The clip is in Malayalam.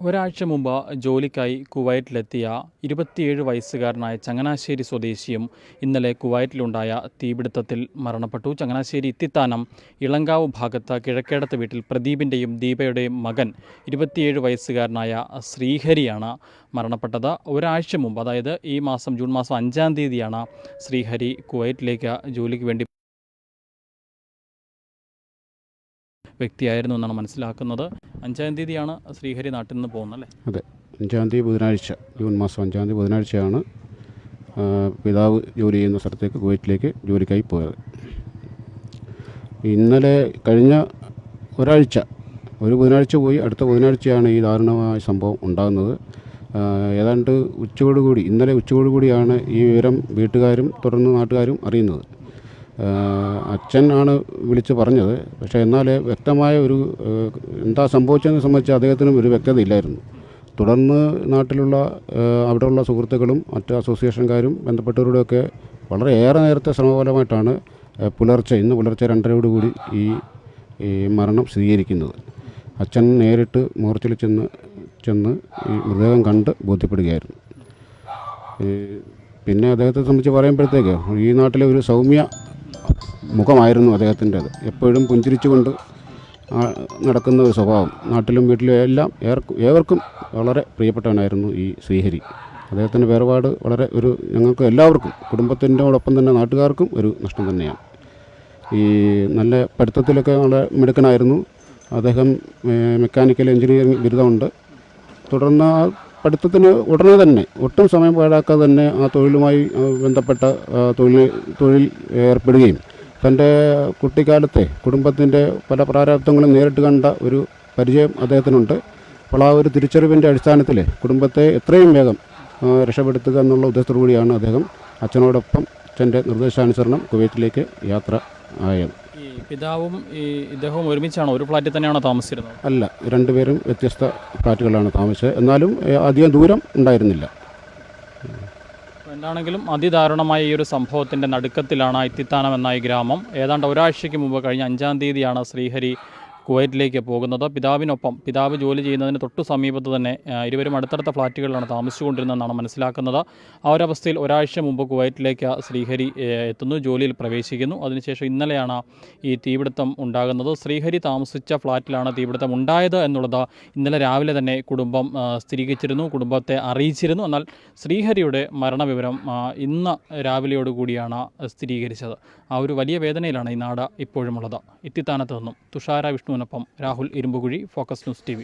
ഒരാഴ്ച മുമ്പ് ജോലിക്കായി കുവൈറ്റിലെത്തിയ ഇരുപത്തിയേഴ് വയസ്സുകാരനായ ചങ്ങനാശ്ശേരി സ്വദേശിയും ഇന്നലെ കുവൈറ്റിലുണ്ടായ തീപിടുത്തത്തിൽ മരണപ്പെട്ടു. ചങ്ങനാശ്ശേരി ഇത്തിത്താനം ഇളങ്കാവ് ഭാഗത്ത് കിഴക്കേടത്ത് വീട്ടിൽ പ്രദീപിന്റെയും ദീപയുടെയും മകൻ ഇരുപത്തിയേഴ് വയസ്സുകാരനായ ശ്രീഹരിയാണ് മരണപ്പെട്ടത്. ഒരാഴ്ച മുമ്പ് അതായത് ഈ മാസം ജൂൺ മാസം അഞ്ചാം തീയതിയാണ് ശ്രീഹരി കുവൈറ്റിലേക്ക് ജോലിക്ക് വേണ്ടി വ്യക്തിയായിരുന്നു എന്നാണ് മനസ്സിലാക്കുന്നത്. അഞ്ചാം തീയതിയാണ് ശ്രീഹരി നാട്ടിൽ നിന്ന് പോകുന്നത് അല്ലേ? അതെ. അഞ്ചാം തീയതി ബുധനാഴ്ച ജൂൺ മാസം അഞ്ചാം തീയതി ബുധനാഴ്ചയാണ് പിതാവ് ജോലി ചെയ്യുന്ന സ്ഥലത്തേക്ക് കുവൈറ്റിലേക്ക് ജോലിക്കായി പോയത്. ഇന്നലെ കഴിഞ്ഞ ഒരാഴ്ച ഒരു ബുധനാഴ്ച പോയി അടുത്ത ബുധനാഴ്ചയാണ് ഈ ദാരുണമായ സംഭവം ഉണ്ടാകുന്നത്. ഏതാണ്ട് ഉച്ചയോടുകൂടി ഇന്നലെ ഉച്ചയോടുകൂടിയാണ് ഈ വിവരം വീട്ടുകാരും തുടർന്ന് നാട്ടുകാരും അറിയുന്നത്. ആണ് വിളിച്ച് പറഞ്ഞത്. പക്ഷേ എന്നാൽ വ്യക്തമായ ഒരു എന്താ സംഭവിച്ചതെന്ന് സംബന്ധിച്ച് അദ്ദേഹത്തിനും ഒരു വ്യക്തത ഇല്ലായിരുന്നു. തുടർന്ന് നാട്ടിലുള്ള അവിടെയുള്ള സുഹൃത്തുക്കളും മറ്റ് അസോസിയേഷൻകാരും ബന്ധപ്പെട്ടവരോടൊക്കെ വളരെ ഏറെ നേരത്തെ ശ്രമഫലമായിട്ടാണ് പുലർച്ചെ ഇന്ന് പുലർച്ചെ രണ്ടരയോടുകൂടി ഈ ഈ മരണം സ്ഥിരീകരിക്കുന്നത്. അച്ഛൻ നേരിട്ട് മോർച്ചിൽ ചെന്ന് ചെന്ന് ഈ മൃതദേഹം കണ്ട് ബോധ്യപ്പെടുകയായിരുന്നു. പിന്നെ അദ്ദേഹത്തെ സംബന്ധിച്ച് പറയുമ്പോഴത്തേക്ക് ഈ നാട്ടിലെ ഒരു സൗമ്യ മുഖമായിരുന്നു അദ്ദേഹത്തിന്റെത്. എപ്പോഴും പുഞ്ചിരിച്ചുകൊണ്ട് നടക്കുന്ന ഒരു സ്വഭാവം. നാട്ടിലും വീട്ടിലും എല്ലാം ഏവർക്കും വളരെ പ്രിയപ്പെട്ടവനായിരുന്നു ഈ ശ്രീഹരി. അദ്ദേഹത്തിന്റെ വേർപാട് വളരെ ഒരു ഞങ്ങൾക്ക് എല്ലാവർക്കും കുടുംബത്തിന്റെയോടൊപ്പം തന്നെ നാട്ടുകാർക്കും ഒരു നഷ്ടം തന്നെയാണ്. ഈ നല്ല പഠിത്തത്തിലൊക്കെ വളരെ മിടുക്കനായിരുന്നു. അദ്ദേഹം മെക്കാനിക്കൽ എഞ്ചിനീയറിംഗ് ബിരുദമുണ്ട്. തുടർന്ന് ആ പഠിത്തത്തിന് ഉടനെ തന്നെ ഒട്ടും സമയം പാഴാക്കാതെ തന്നെ ആ തൊഴിലുമായി ബന്ധപ്പെട്ട തൊഴിൽ തൊഴിൽ ഏർപ്പെടുകയും തന്റെ കുട്ടിക്കാലത്തെ കുടുംബത്തിന്റെ പല പ്രാരാബ്ദങ്ങളും നേരിട്ട് കണ്ട ഒരു പരിചയം അദ്ദേഹത്തിനുണ്ട്. അപ്പോൾ ആ ഒരു തിരിച്ചറിവിന്റെ അടിസ്ഥാനത്തിൽ കുടുംബത്തെ എത്രയും വേഗം രക്ഷപ്പെടുത്തുക എന്നുള്ള ഉദ്ദേശത്തോടു കൂടിയാണ് അദ്ദേഹം അച്ഛനോടൊപ്പം അച്ഛന്റെ നിർദ്ദേശാനുസരണം കുവൈറ്റിലേക്ക് യാത്ര ആയത്. ഈ പിതാവും ഈ ഇദ്ദേഹവും ഒരുമിച്ചാണോ? ഒരു ഫ്ലാറ്റിൽ തന്നെയാണോ താമസിച്ചിരുന്നത്? അല്ല രണ്ടുപേരും വ്യത്യസ്ത ഫ്ലാറ്റുകളാണ് താമസിച്ചത്. എന്നാലും അധികം ദൂരം ഉണ്ടായിരുന്നില്ല. എന്താണെങ്കിലും അതിദാരുണമായ ഈ ഒരു സംഭവത്തിന്റെ നടുക്കത്തിലാണ് ഇത്തിത്താനം എന്ന ഈ ഗ്രാമം. ഏതാണ്ട് ഒരാഴ്ചയ്ക്ക് മുമ്പ് കഴിഞ്ഞ അഞ്ചാം തീയതിയാണ് ശ്രീഹരി കുവൈറ്റിലേക്ക് പോകുന്നത്. പിതാവിനൊപ്പം പിതാവ് ജോലി ചെയ്യുന്നതിന് തൊട്ടു സമീപത്ത് തന്നെ ഇരുവരും അടുത്തടുത്ത ഫ്ലാറ്റുകളിലാണ് താമസിച്ചുകൊണ്ടിരുന്നതെന്നാണ് മനസ്സിലാക്കുന്നത്. ആ ഒരവസ്ഥയിൽ ഒരാഴ്ച മുമ്പ് കുവൈറ്റിലേക്ക് ശ്രീഹരി എത്തുന്നു ജോലിയിൽ പ്രവേശിക്കുന്നു. അതിനുശേഷം ഇന്നലെയാണ് ഈ തീപിടുത്തം ഉണ്ടാകുന്നത്. ശ്രീഹരി താമസിച്ച ഫ്ലാറ്റിലാണ് തീപിടുത്തം ഉണ്ടായത് എന്നുള്ളത് ഇന്നലെ രാവിലെ തന്നെ കുടുംബം സ്ഥിരീകരിച്ചിരുന്നു കുടുംബത്തെ അറിയിച്ചിരുന്നു. എന്നാൽ ശ്രീഹരിയുടെ മരണവിവരം ഇന്ന് രാവിലെയോടുകൂടിയാണ് സ്ഥിരീകരിച്ചത്. ആ ഒരു വലിയ വേദനയിലാണ് ഈ നാട് ഇപ്പോഴുമുള്ളത്. ഇത്തിത്താനത്ത് നിന്നും Thushara വിഷ്ണുവിനൊപ്പം Rahul Irumbukuzhi focus news T